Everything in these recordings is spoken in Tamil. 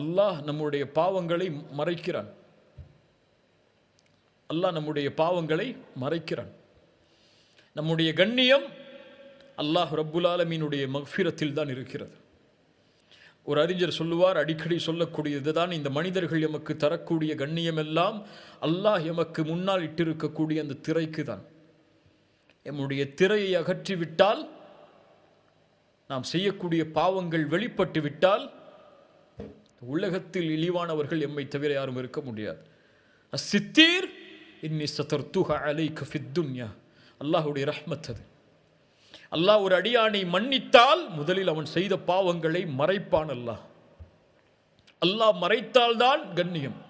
அல்லாஹ் நம்முடைய பாவங்களை மறைக்கிறான். அல்லாஹ் நம்முடைய பாவங்களை மறைக்கிறான். நம்முடைய கண்ணியம் அல்லாஹ் ரப்புல் ஆலமீனுடைய மஃபிரத்தில் தான் இருக்கிறது. ஒரு அறிஞர் சொல்லுவார் அடிக்கடி சொல்லக்கூடியது தான் இந்த மனிதர்கள் எமக்கு தரக்கூடிய கண்ணியம் எல்லாம் அல்லாஹ் எமக்கு முன்னால் இட்டிருக்கக்கூடிய அந்த திரைக்கு தான். எம்முடைய திரையை அகற்றிவிட்டால் நாம் செய்யக்கூடிய பாவங்கள் வெளிப்பட்டு விட்டால் உலகத்தில் இழிவானவர்கள் எம்மை தவிர யாரும் இருக்க முடியாது. அசித்தீர் இன்னி சதர்துஹ அலை கஃபித்துன்யா அல்லாஹுடைய ரஹ்மத் அது. அல்லாஹ் ஒரு அடியானை மன்னித்தால் முதலில் அவன் செய்த பாவங்களை மறைப்பான் அல்லாஹ். அல்லாஹ் மறைத்தால்தான் கண்ணியம்.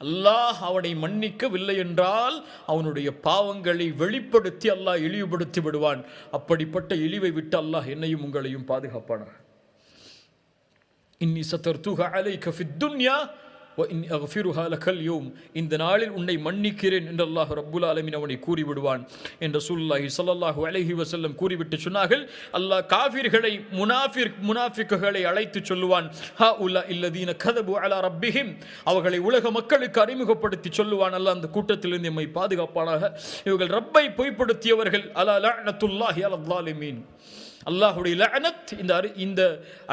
அல்லாஹ் அவனை மன்னிக்கவில்லை என்றால் அவனுடைய பாவங்களை வெளிப்படுத்தி அல்லாஹ் இழிவுபடுத்தி விடுவான். அப்படிப்பட்ட இழிவை விட்டு அல்லாஹ் என்னையும் உங்களையும் பாதுகாப்பானார் இன்னி சத்தர்த்துக அலை கஃபித்துன்யா ஓ இன் அஃபிருஹா லக்கல் யோம். இந்த நாளில் உன்னை மன்னிக்கிறேன் என்று அல்லாஹ் ரப்புல் ஆலமீன் அவனை கூறிவிடுவான். என்று சுல்லாஹி ஸல்லல்லாஹு அலஹி வசல்லம் கூறிவிட்டு சொன்னார்கள். அல்லாஹ் காஃபிர்களை முனாஃபிர் முனாஃபிக்குகளை அழைத்து சொல்லுவான். ஹா உல்லா இல்லதீன கதபு அலா ரப்பிஹிம். அவர்களை உலக மக்களுக்கு அறிமுகப்படுத்தி சொல்லுவான். அல்லாஹ் அந்த கூட்டத்திலிருந்து எம்மை பாதுகாப்பானாக. இவர்கள் ரப்பை பொய்ப்படுத்தியவர்கள். அலா லஅனத்துல்லாஹி அலல் அல்லாஹுடைய லனத் இந்த இந்த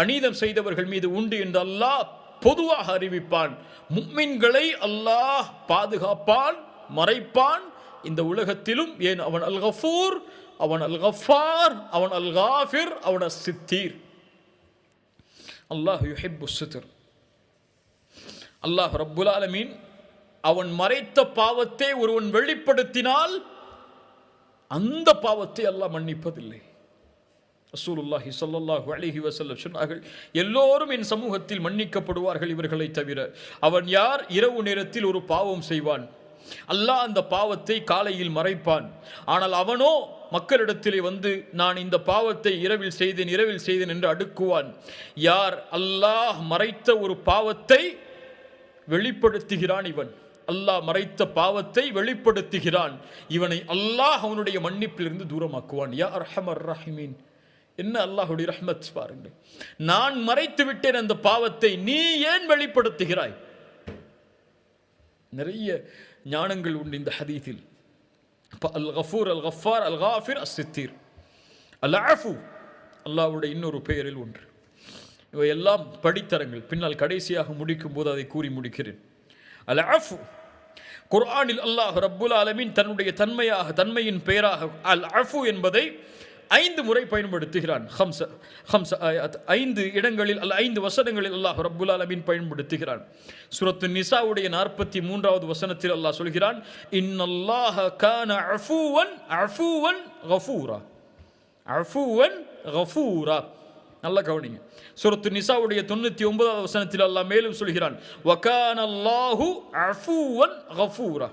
அநீதம் செய்தவர்கள் மீது உண்டு என்று அல்லாஹ் பொதுவாக அறிவிப்பான். முக்மின்களை அல்லாஹ் பாதுகாப்பான் மறைப்பான். இந்த உலகத்திலும் ஏன் அவன் அல் கஃபூர் அவன் அல் கஃபார் அவன் அல் காஃபிர் அவன் அஸ் சித்தீர் அல்லாஹ் யுஹிப்பு சித்தர் அல்லாஹ் ரப்புல் ஆலமீன் அவன் மறைத்த பாவத்தை ஒருவன் வெளிப்படுத்தினால் அந்த பாவத்தை அல்லாஹ் மன்னிப்பதில்லை. ரசூலுல்லாஹி சல்லாஹூ அலிஹி வசல்லம் சொன்னார்கள் எல்லோரும் என் சமூகத்தில் மன்னிக்கப்படுவார்கள் இவர்களை தவிர. அவன் யார்? இரவு நேரத்தில் ஒரு பாவம் செய்வான். அல்லாஹ் அந்த பாவத்தை காலையில் மறைப்பான். ஆனால் அவனோ மக்களிடத்திலே வந்து நான் இந்த பாவத்தை இரவில் செய்தேன் இரவில் செய்தேன் என்று அடுக்குவான். யார்? அல்லாஹ் மறைத்த ஒரு பாவத்தை வெளிப்படுத்துகிறான் இவன். அல்லாஹ் மறைத்த பாவத்தை வெளிப்படுத்துகிறான். இவனை அல்லாஹ் அவனுடைய மன்னிப்பிலிருந்து தூரமாக்குவான். யா அர்ஹமர் ரஹீமீன். என்ன அல்லாஹுடைய ரஹ்மத் பாருங்கள். நான் மறைத்து விட்டேன் அந்த பாவத்தை நீ ஏன் வெளிப்படுத்துகிறாய்? நிறைய ஞானங்கள் உண்டு இந்த ஹதீஸில். அல் கஃபூர் அல் கஃபார் அல் காஃபிர் அஸ் சித்தீர். அல் ஆஃபு அல்லாஹ்வுடைய இன்னொரு பெயரில் ஒன்று. இவை எல்லாம் படித்தரங்கள். பின்னால் கடைசியாக முடிக்கும் போது அதை கூறி முடிக்கிறேன். அல் ஆஃபு குர்ஆனில் அல்லாஹ் ரப்புல் ஆலமின் தன்னுடைய தன்மையாக தன்மையின் பெயராக அல் அஃபு என்பதை ஐந்து முறை பயன்படுத்துகிறான். ஹம்ச ஹம்ச ஐந்து இடங்களில் அல்ல ஐந்து வசனங்களில் அல்லாஹ் ரப்புல் அலமின் பயன்படுத்துகிறான். சுரத்து நிசாவுடைய நாற்பத்தி மூன்றாவது வசனத்தில் அல்லாஹ் சொல்கிறான் இன்னல்லாஹ கான அஃபூவன் அஃபூவன் கஃபூரா. அஃபூவன் கஃபூரா. நல்லா கவனிங்க. சுரத்து நிசாவுடைய தொண்ணூற்றி ஒன்பதாவது வசனத்தில் அல்லாஹ் மேலும் சொல்கிறான் வகான அல்லாஹு அஃபூவன் கஃபூரா.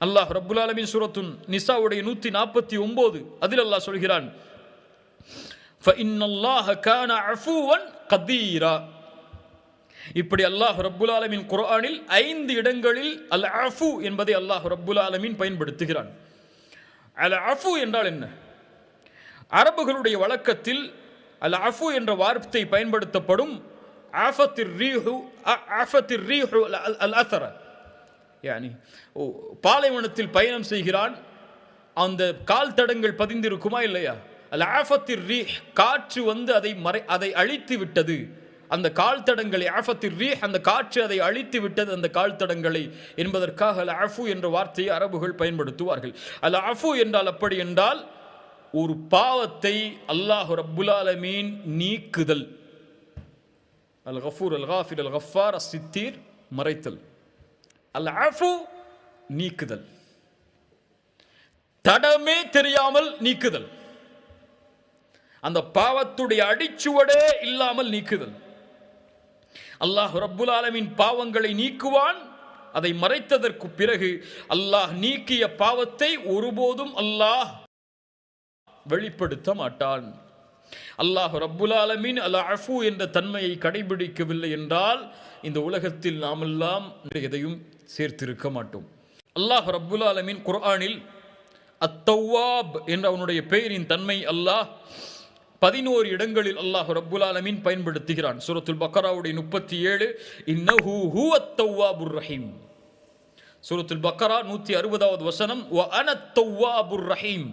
அல்லாஹ் ரபுல் அலமின் சுரத்துன் நிசாவுடைய நூற்றி நாற்பத்தி ஒம்போது அதில் அல்லாஹ் சொல்கிறான் இப்படி அல்லாஹ் ரப்புல் ஆலமின் குரானில் ஐந்து இடங்களில் அல் அஃபு என்பதை அல்லாஹ் ரப்புல் ஆலமின் பயன்படுத்துகிறான். அல் அஃபு என்றால் என்ன? அரபுகளுடைய வழக்கத்தில் அல் அஃபு என்ற வார்த்தை பயன்படுத்தப்படும் ஆஃபத்திர் ரீஹு ஆஃபத்திர் ரீஹு அல் அல் அசர யானி ஓ பாலைவனத்தில் பயணம் செய்கிறான். அந்த கால் தடங்கள் பதிந்திருக்குமா இல்லையா? அல் ஆஃபத்திர் ரீ காற்று வந்து அதை மறை அதை அழித்து விட்டது. அந்த கால் தடங்களை ஆஃபத்திர் ரீ அந்த காற்று அதை அழித்து விட்டது. அந்த கால் தடங்களை என்பதற்காக அல் அஃபு என்ற வார்த்தையை அரபுகள் பயன்படுத்துவார்கள். அல் அஃபு என்றால் அப்படி என்றால் ஒரு பாவத்தை அல்லாஹ் ரப்புல் நீக்குதல். அல் கஃபூர் அல் காஃபிர் அல் கஃபார் அஸ் சித்தீர் மறைத்தல். அல் அஃபு நீக்குதல். தடமே தெரியாமல் நீக்குதல். அந்த பாவத்துடைய அடிச்சுவடே இல்லாமல் நீக்குதல். அல்லாஹ் ரப்புல் ஆலமின் பாவங்களை நீக்குவான். அதை மறைத்ததற்கு பிறகு அல்லாஹ் நீக்கிய பாவத்தை ஒருபோதும் அல்லாஹ் வெளிப்படுத்த மாட்டான். அல்லாஹ் ரப்புல் ஆலமீன் அல் அஃபு என்ற தன்மையை கடைபிடிக்கவில்லை என்றால் இந்த உலகத்தில் நாமெல்லாம் எதையும் சேர்த்திருக்க மாட்டோம். அல்லாஹ் ரப்புல் ஆலமின் குர்ஆனில் அத்தவாப் என்ற அவனுடைய பெயரின் தன்மை அல்லாஹ் பதினோரு இடங்களில் அல்லாஹ் ரப்புல் ஆலமின் பயன்படுத்துகிறான். சூரத்துல் பக்கராவுடைய முப்பத்தி ஏழு இன்னஹூ ஹுவத் தவ்வாபுர் ரஹீம். சூரத்துல் பக்கரா நூற்றி அறுபதாவது வசனம் வ அன ரஹீம்.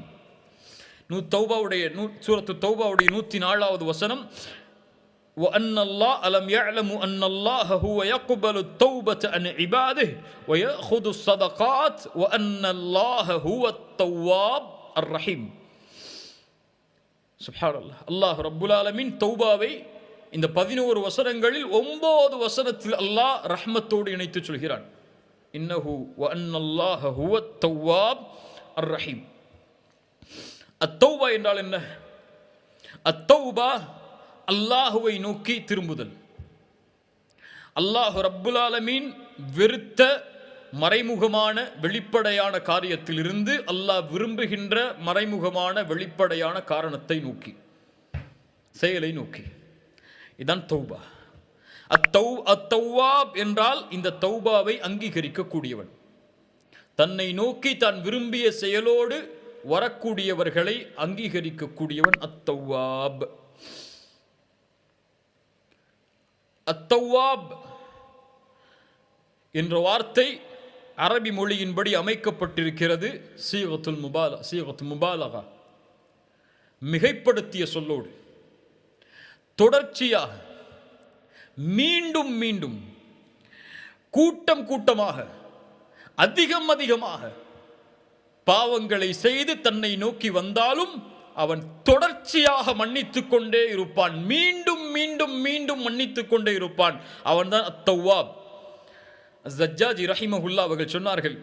நூ தௌபாவுடைய நூ சூரத்து தௌபாவுடைய நூற்றி நாலாவது வசனம் وأن الله ألم يعلموا أن الله هو يقبل التوبة عن عباده ويأخذ الصدقات وأن الله هو التواب الرحيم சுப்ஹான் அல்லாஹ் அல்லாஹ் ரப்புல் ஆலமின் தௌபாவை இந்த பதினோரு வசனங்களில் ஒன்பது வசனத்தில் அல்லாஹ் ரஹ்மத்தோடு இணைத்து சொல்கிறான் இன்னஹு வ அன்னல்லாஹ ஹுவ தவ்வாப் அர் ரஹீம் அத்தௌபா என்றால் என்ன அத்தௌபா அல்லாஹுவை நோக்கி திரும்புதல். அல்லாஹு ரப்புலாலமீன் வெறுத்த மறைமுகமான வெளிப்படையான காரியத்திலிருந்து அல்லாஹ் விரும்புகின்ற மறைமுகமான வெளிப்படையான காரணத்தை நோக்கி செயலை நோக்கி. இதான் தௌபா. அத்தௌ அத்தௌவாப் என்றால் இந்த தௌபாவை அங்கீகரிக்கக்கூடியவன். தன்னை நோக்கி தான் விரும்பிய செயலோடு வரக்கூடியவர்களை அங்கீகரிக்கக்கூடியவன் அத்தௌவாப். அத்தௌவாப் என்ற வார்த்தை அரபி மொழியின்படி அமைக்கப்பட்டிருக்கிறது. சீகத்துல் முபாலா சீகத்து முபாலகா. மிகைப்படுத்திய சொல்லோடு. தொடர்ச்சியாக மீண்டும் மீண்டும் கூட்டம் கூட்டமாக அதிகம் அதிகமாக பாவங்களை செய்து தன்னை நோக்கி வந்தாலும் அவன் தொடர்ச்சியாக மன்னித்து கொண்டே இருப்பான். மீண்டும் மீண்டும் மீண்டும் மன்னித்துக் கொண்டே இருப்பான். அவன்தான் அத்தௌவாப். ஜஜ்ஜாஜி ரஹிமஹுல்லா அவர்கள் சொன்னார்கள்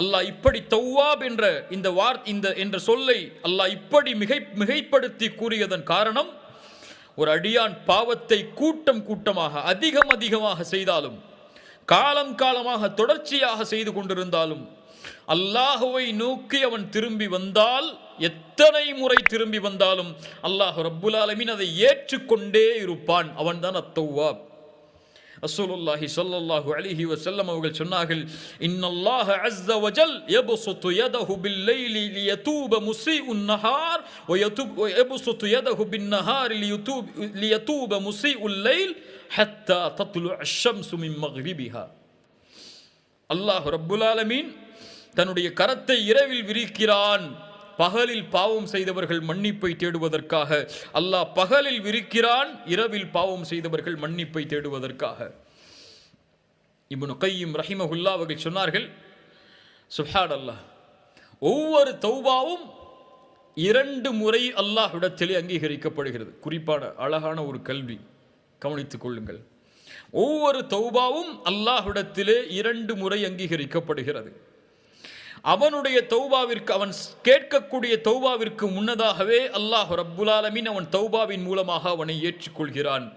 அல்லாஹ் இப்படி தௌவாப் என்ற இந்த வார் இந்த என்ற சொல்லை அல்லாஹ் இப்படி மிகை மிகைப்படுத்தி கூறியதன் காரணம் ஒரு அடியான் பாவத்தை கூட்டம் கூட்டமாக அதிகம் அதிகமாக செய்தாலும் காலம் காலமாக தொடர்ச்சியாக செய்து கொண்டிருந்தாலும் அல்லாஹுவை நோக்கி அவன் திரும்பி வந்தால் எத்தனை முறை திரும்பி வந்தாலும் அல்லாஹ் ரப்புல் ஆலமீன் அதை ஏற்றுக்கொண்டே இருப்பான். அவன்தான் அத்தௌவா ரசூலுல்லாஹி ஸல்லல்லாஹு அலைஹி வஸல்லம் அவர்கள் சொன்னார்கள் இன்னல்லாஹ அஸ்ஸ வஜல் யப்சுத்து யதஹு பில்-லைலி லியதூப முஸீஉன் நஹார் வயதுப் வயப்சுத்து யதஹு பின்-நஹாரி லியதூப் லியதூப முஸீஉல் லைல் ஹத்தா தத்லு அஷ்-ஷம்சு மின் மக்ரிபிஹா. அல்லாஹ் ரப்புல் ஆலமீன் தன்னுடைய கரத்தை இரவில் விரிக்கிறான். பகலில் பாவம் செய்தவர்கள் மன்னிப்பை தேடுவதற்காக. அல்லாஹ் பகலில் விரிக்கிறான் இரவில் பாவம் செய்தவர்கள் மன்னிப்பை தேடுவதற்காக. இப்னு கையும் ரஹிமஹுல்லா அவர்கள் சொன்னார்கள் சுஹாட் அல்லாஹ் ஒவ்வொரு தௌபாவும் இரண்டு முறை அல்லாஹ்விடத்திலே அங்கீகரிக்கப்படுகிறது. குறிப்பான அழகான ஒரு கல்வி கவனித்துக் கொள்ளுங்கள். ஒவ்வொரு தௌபாவும் அல்லாஹ்விடத்திலே இரண்டு முறை அங்கீகரிக்கப்படுகிறது. அவனுடைய தௌபாவிற்கு அவன் கேட்கக்கூடிய தௌபாவிற்கு முன்னதாகவே அல்லாஹ் ரப்புலாலமின் அவன் தௌபாவின் மூலமாக அவனை ஏற்றுக்கொள்கிறான்.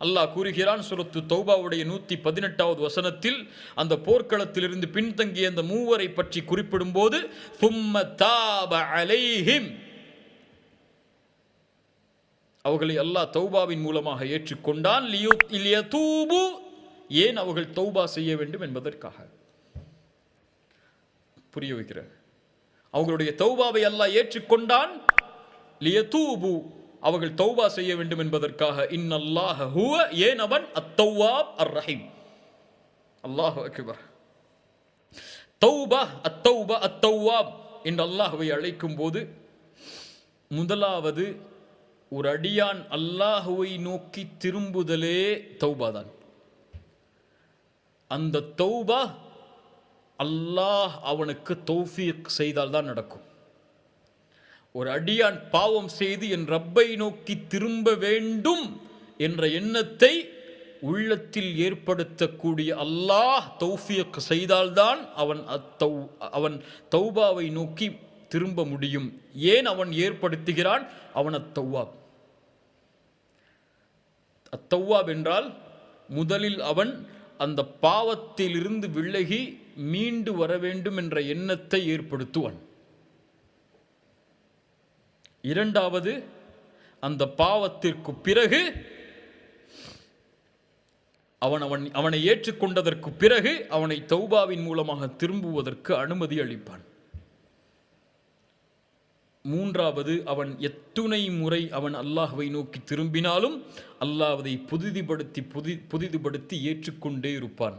அல்லாஹ் கூறுகிறான் சுரத்து தௌபாவுடைய நூற்றி பதினெட்டாவது வசனத்தில் அந்த போர்க்களத்திலிருந்து பின்தங்கிய அந்த மூவரை பற்றி குறிப்பிடும்போது சும்ம தாப அலைஹிம். அவர்களை அல்லாஹ் தௌபாவின் மூலமாக ஏற்றுக்கொண்டான். ஏன் அவர்கள் தௌபா செய்ய வேண்டும் என்பதற்காக. புரிய வைக்கிறேன். அவர்களுடைய தௌபாவை அல்லாஹ் ஏற்றுக்கொண்டான். லியதூபு அவர்கள் தௌபா செய்ய வேண்டும் என்பதற்காக இன்னல்லாஹ ஹுவ ஏன் அவன் அத்தௌவாப் அர் ரஹீம் அல்லாஹ் அக்பர். தௌபா அத்தௌபா அத்தௌவாப் என்று அல்லாஹுவை அழைக்கும் போது முதலாவது ஒரு அடியான் அல்லாஹுவை நோக்கி திரும்புதலே தௌபா தான் அந்த தௌபா அல்லாஹ் அவனுக்கு தௌஃபீக் செய்தால்தான் நடக்கும். ஒரு அடியான் பாவம் செய்து என் ரப்பை நோக்கி திரும்ப வேண்டும் என்ற எண்ணத்தை உள்ளத்தில் ஏற்படுத்தக்கூடிய அல்லாஹ் தௌஃபியக் செய்தால்தான் அவன் அத்தௌ அவன் தௌபாவை நோக்கி திரும்ப முடியும். ஏன் அவன் ஏற்படுத்துகிறான்? அவன் அத்தௌவாப். அத்தௌவாப் என்றால் முதலில் அவன் அந்த பாவத்திலிருந்து விலகி மீண்டு வர வேண்டும் என்ற எண்ணத்தை ஏற்படுத்துவான். இரண்டாவது அந்த பாவத்திற்கு பிறகு அவன் அவன் அவனை ஏற்றுக்கொண்டதற்கு பிறகு அவனை தௌபாவின் மூலமாக திரும்புவதற்கு அனுமதி அளிப்பான். மூன்றாவது அவன் எத்துணை முறை அவன் அல்லாஹுவை நோக்கி திரும்பினாலும் அல்லாஹ் அதை புதிதுபடுத்தி புதி புதிதுபடுத்தி ஏற்றுக்கொண்டே இருப்பான்.